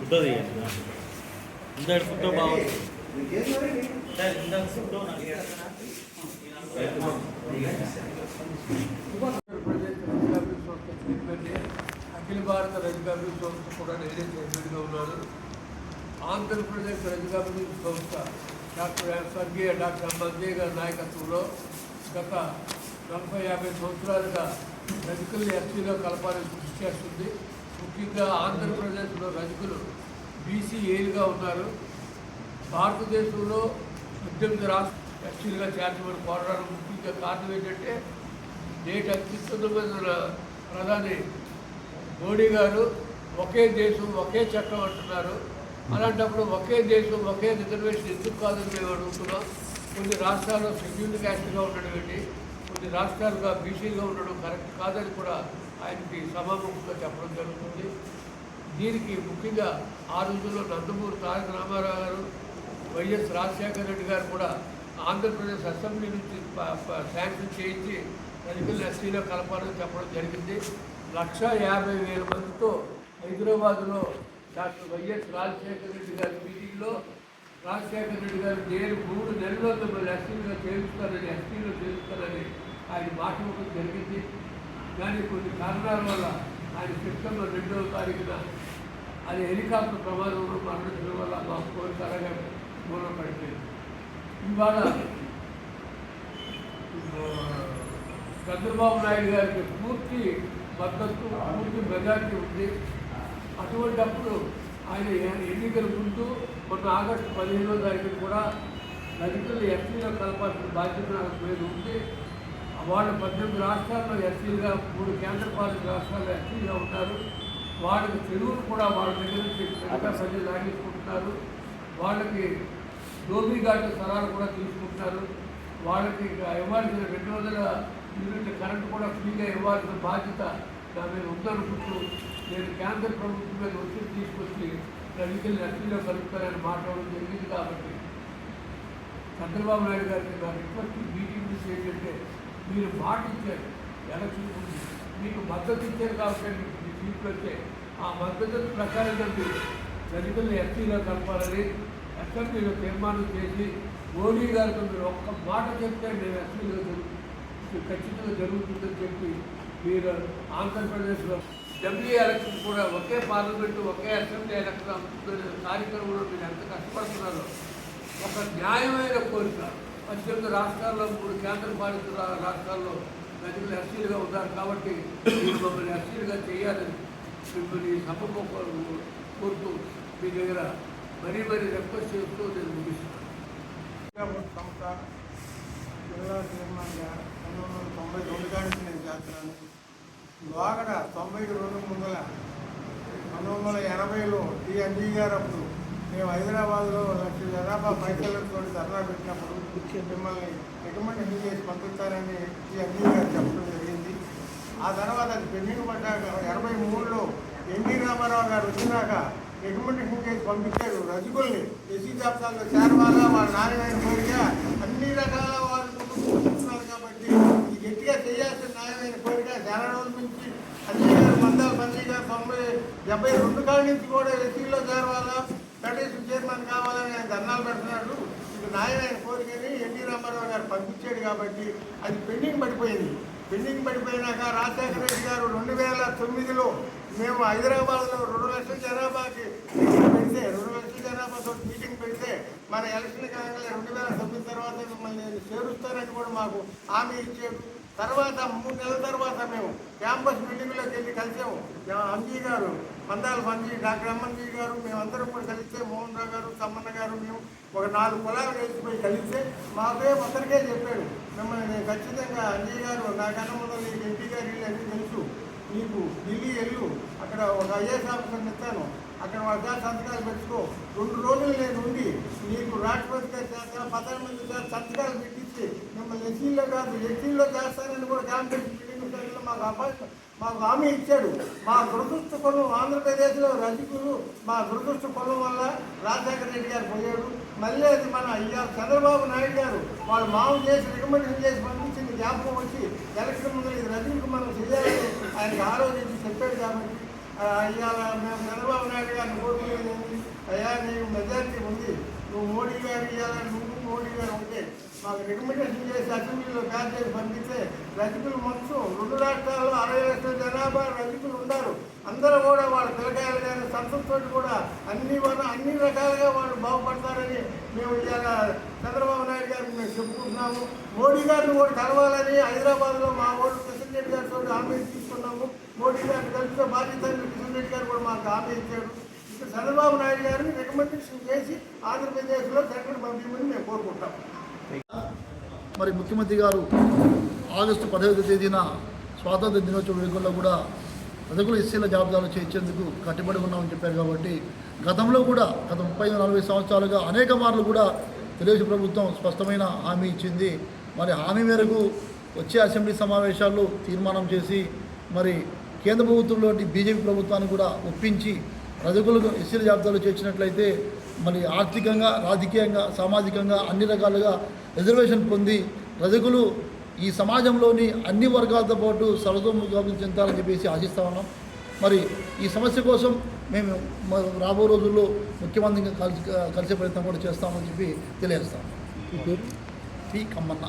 ఉంటుంది ఇందాక బాగుంది ఇందాక అఖిల భారత రజకాభివృద్ధి సంస్థ కూడా నేనే చైర్మన్గా ఉన్నాను ఆంధ్రప్రదేశ్ రజకాభివృద్ధి సంస్థ డాక్టర్ స్వర్గీయ డాక్టర్ మంజయ్ నాయకత్వంలో గత నలభై యాభై సంవత్సరాలుగా రజకులు ఎస్టీలో కలపాలని కృషి చేస్తుంది. ముఖ్యంగా ఆంధ్రప్రదేశ్లో రజకులు బీసీ ఏలుగా ఉన్నారు. భారతదేశంలో పద్దెనిమిది రాష్ట్ర ఎస్టీలుగా చేర్చమని కోరడానికి ముఖ్యంగా కారణం ఏంటంటే నేటి అత్యున్నతమైన ప్రధాని మోడీ గారు ఒకే దేశం ఒకే చట్టం అంటున్నారు. అలాంటప్పుడు ఒకే దేశం ఒకే రిజర్వేషన్ ఎందుకు కాదని మేము అడుగుతున్నాం. కొన్ని రాష్ట్రాల్లో షెడ్యూల్డ్ క్యాస్ట్గా ఉండడం ఏంటి? కొన్ని రాష్ట్రాలుగా బీసీగా ఉండడం కరెక్ట్ కాదని కూడా ఆయనకి సభాముఖంగా చెప్పడం జరుగుతుంది. దీనికి ముఖ్యంగా ఆ రోజుల్లో నందమూరి తారక రామారావు గారు వైఎస్ రాజశేఖర రెడ్డి గారు కూడా ఆంధ్రప్రదేశ్ అసెంబ్లీ నుంచి శాంక్షన్ చేయించి రజకులు ఎస్సీలో కలపాలని చెప్పడం జరిగింది. లక్ష యాభై వేల మందితో హైదరాబాద్లో డాక్టర్ వైఎస్ రాజశేఖర రెడ్డి గారి మీటింగ్లో రాజశేఖర రెడ్డి గారు నేను మూడు నెలల్లో మిమ్మల్ని ఎస్సీలుగా చేరుస్తానని ఎస్సీలో చేరుస్తానని ఆయన మాట ఇవ్వడం జరిగింది. కానీ కొన్ని కారణాల వల్ల ఆయన సెప్టెంబర్ రెండవ తారీఖున అది హెలికాప్టర్ ప్రమాదంలో మరణించడం వల్ల మా కోరిక అలాగే మూలం పడిపోయింది ఇవాళ చంద్రబాబు నాయుడు గారికి పూర్తి మద్దతు పూర్తి మెజార్టీ ఉంది. అటువంటప్పుడు ఆయన ఎ- ఎన్నికల ముందు మొన్న ఆగస్టు పదిహేనో తారీఖు కూడా దళితులు ఎస్సీలో కలపాల్సిన బాధ్యత నాకు మీద ఉంది వాళ్ళు పద్దెనిమిది రాష్ట్రాల్లో ఎస్సీలుగా మూడు కేంద్రపాలిత రాష్ట్రాల్లో ఎస్సీగా ఉన్నారు వాళ్ళకి తెలుగును కూడా వాళ్ళ దగ్గర నుంచి పెద్దగా ప్రజలు లాగించుకుంటున్నారు వాళ్ళకి డోబీ ఘాట్ స్థలాలు కూడా తీసుకుంటున్నారు. వాళ్ళకి ఇవ్వాల్సిన రెండు వందల యూనిట్ కరెంట్ కూడా ఫ్రీగా ఇవ్వాల్సిన బాధ్యత నా మీద ఉందనుకుంటూ నేను కేంద్ర ప్రభుత్వం మీద ఒత్తిడి తీసుకొచ్చి ప్రజలు ఎస్సీలో కలుపుతారని మాట్లాడడం జరిగింది కాబట్టి చంద్రబాబు నాయుడు గారికి నా రిక్వెస్ట్ మీటింగ్ ఏంటంటే మీరు మాట ఇచ్చారు ఎలక్షన్ ముందు మీకు మద్దతు ఇచ్చారు కాబట్టి మీ సీట్లు వచ్చే ఆ మద్దతు ప్రకారంగా మీరు దళితులను ఎస్సీలో కలపాలని అసెంబ్లీలో తీర్మానం చేసి మోడీ గారితో మీరు ఒక్క మాట చెప్తే మేము ఎస్సీలో ఖచ్చితంగా జరుగుతుందని చెప్పి మీరు ఆంధ్రప్రదేశ్లో డబ్ల్యూ ఎలక్షన్ కూడా ఒకే పార్లమెంటు ఒకే అసెంబ్లీ ఎలక్షన్ కార్యక్రమంలో మీరు ఎంత కష్టపడుతున్నారో ఒక న్యాయమైన కోరిక. పద్దెనిమిది రాష్ట్రాల్లో మూడు కేంద్ర పాలిత రాష్ట్రాల్లో ప్రజలు ఎస్సీలుగా ఉన్నారు కాబట్టి మీరు మమ్మల్ని ఎస్సీలుగా చేయాలని మిమ్మల్ని సభకు కోరుతూ మీ దగ్గర మరీ మరీ రిక్వెస్ట్ చేస్తూ నేను ముగిస్తున్నాను. సంస్థ జిల్లా చైర్మన్గా పంతొమ్మిది వందల తొంభై రెండు కాడికి నేను చేస్తున్నాను. లోగడ తొంభై రెండు ముందల పంతొమ్మిది వందల ఎనభైలో టి గారు అప్పుడు మేము హైదరాబాద్లో లక్ష జనాభా పైసలతో ధర్నా పెట్టినప్పుడు మిమ్మల్ని రికమెండేషన్ చేసి పంపిస్తారని టి అంజీ గారు చెప్పడం జరిగింది. ఆ తర్వాత అది పెండింగ్ పడ్డాక ఎనభై మూడులో ఎన్టీ రామారావు గారు వచ్చినాక రికమెండేషన్ చేసి పంపించారు? రజకుల్ని ఎస్సీ జాబితాలో చేరవాలా? వాళ్ళ నారాయణ కోరిక అన్ని రకాల వాళ్ళు ముందుకు కాబట్టి ఇది గట్టిగా చేయాల్సిన న్యాయమైన కోరిక చాలా రోజుల నుంచి అన్ని గారు మందాల మంది గారు తొంభై డెబ్బై రెండు కాళ్ళ నుంచి కూడా ఎస్సీలో చేరవాలా? ఫెడరేషన్ చైర్మన్ కావాలని ఆయన ధర్నాలు పెడుతున్నాడు. ఇది న్యాయమైన కోరికని ఎన్టీ రామారావు గారు పంపించాడు కాబట్టి అది పెండింగ్ పడిపోయింది. పెండింగ్ పడిపోయినాక రాజశేఖర రెడ్డి గారు రెండు వేల తొమ్మిదిలో మేము హైదరాబాద్లో రెండు లక్షల జనాభాకి మీటింగ్ పెడితే రెండు లక్షల జనాభాతో మీటింగ్ పెడితే మన ఎలక్షన్ కాగానే రెండు వేల తొమ్మిది తర్వాత మిమ్మల్ని చేరుస్తారని కూడా మాకు హామీ ఇచ్చాడు తర్వాత మూడు నెలల తర్వాత మేము క్యాంపస్ మీటింగ్లోకి వెళ్ళి కలిసాము. అంజీ గారు పందాలు మంజీ డాక్టర్ ఎమ్మంజీ గారు మేమందరం కూడా కలిస్తే మోహన్ రావు గారు తమ్మన్న గారు మేము ఒక నాలుగు పొలాలు వేసిపోయి కలిస్తే మాకే అందరికే చెప్పాడు మిమ్మల్ని నేను ఖచ్చితంగా అంజీ గారు నాకన్నా ముందు నీకు ఎంపీ గారు ఇల్లు అన్నీ తెలుసు. నీకు ఢిల్లీ వెళ్ళు. అక్కడ ఒక ఐఏఎస్ ఆఫీసర్ ఇస్తాను అక్కడ వాళ్ళ సంతకాలు పెట్టుకో. రెండు రోజులు నేను ఉండి నీకు రాష్ట్రపతి చేస్తాను చేత ప్రధానమంత్రి చేత సంతకాలు పెట్టించి మిమ్మల్ని ఎస్సీలో కాదు ఎస్సీలో చేస్తానని కూడా క్యాంపెయిన్ మాకు అపాయింట్ మాకు హామీ ఇచ్చాడు. మా దురదృష్ట కులం ఆంధ్రప్రదేశ్లో రజకులు మా దురదృష్ట కులం వల్ల రాజశేఖర రెడ్డి గారు పోయాడు. మళ్ళీ అది మన అయ్యా చంద్రబాబు నాయుడు గారు వాళ్ళు మామూలు చేసి రికమెండేషన్ చేసి పంపించింది జ్ఞాపకం వచ్చి ఎలక్షన్ ముందు ఇది రజనీకి మనం చేయాలని ఆయన ఆలోచించి చెప్పాడు కాబట్టి అయ్యా మేము చంద్రబాబు నాయుడు గారిని కోరుకునేది అయ్యా నీకు మెజారిటీ ఉంది. నువ్వు మోడీ గారు ఇవ్వాలని నువ్వు మోడీ గారు ఉంటే మాకు రికమెండేషన్ చేసి అసెంబ్లీలో ప్యాస్ చేసి పంపిస్తే రజకులు మొత్తం రెండు రాష్ట్రాల్లో అరవై లక్షల జనాభా రజకులు ఉన్నారు. అందరూ కూడా వాళ్ళ పిల్లకాయలు కానీ సంతతో కూడా అన్ని వాళ్ళ అన్ని రకాలుగా వాళ్ళు బాగుపడతారని మేము ఇవాళ చంద్రబాబు నాయుడు గారిని మేము చెప్పుకుంటున్నాము. మోడీ గారిని కూడా కలవాలని హైదరాబాద్లో మా వాళ్ళు కిషన్ రెడ్డి గారితో హామీ తీసుకున్నాము. మోడీ గారిని కలిస్తే బాధ్యత కిషన్ రెడ్డి గారు కూడా మాకు హామీ ఇచ్చాడు ఇక్కడ చంద్రబాబు నాయుడు గారిని రికమెండేషన్ చేసి ఆంధ్రప్రదేశ్లో సెంటర్ పంపించమని మేము కోరుకుంటాం. మరి ముఖ్యమంత్రి గారు ఆగస్టు పదహైదు తేదీన స్వాతంత్ర దినోత్సవ వేడుకల్లో కూడా ప్రజలు ఎస్సీల జాబితాలో చేర్చేందుకు కట్టుబడి ఉన్నామని చెప్పారు కాబట్టి గతంలో కూడా గత ముప్పై నలభై సంవత్సరాలుగా అనేక మార్లు కూడా తెలుగుదేశం ప్రభుత్వం స్పష్టమైన హామీ ఇచ్చింది. మరి హామీ మేరకు వచ్చే అసెంబ్లీ సమావేశాల్లో తీర్మానం చేసి మరి కేంద్ర ప్రభుత్వంలోని బీజేపీ ప్రభుత్వాన్ని కూడా ఒప్పించి ప్రజలకు ఎస్సీల జాబితాలో చేర్చినట్లయితే మరి ఆర్థికంగా రాజకీయంగా సామాజికంగా అన్ని రకాలుగా రిజర్వేషన్ పొంది రజకులు ఈ సమాజంలోని అన్ని వర్గాలతో పాటు సర్వతోముఖాభివృద్ధి చెందాలని చెప్పేసి ఆశిస్తా ఉన్నాం. మరి ఈ సమస్య కోసం మేము రాబో రోజుల్లో ముఖ్యమంత్రిగా కలిసి కలిసే ప్రయత్నం కూడా చేస్తామని చెప్పి తెలియజేస్తాం పి. కమ్మన్న.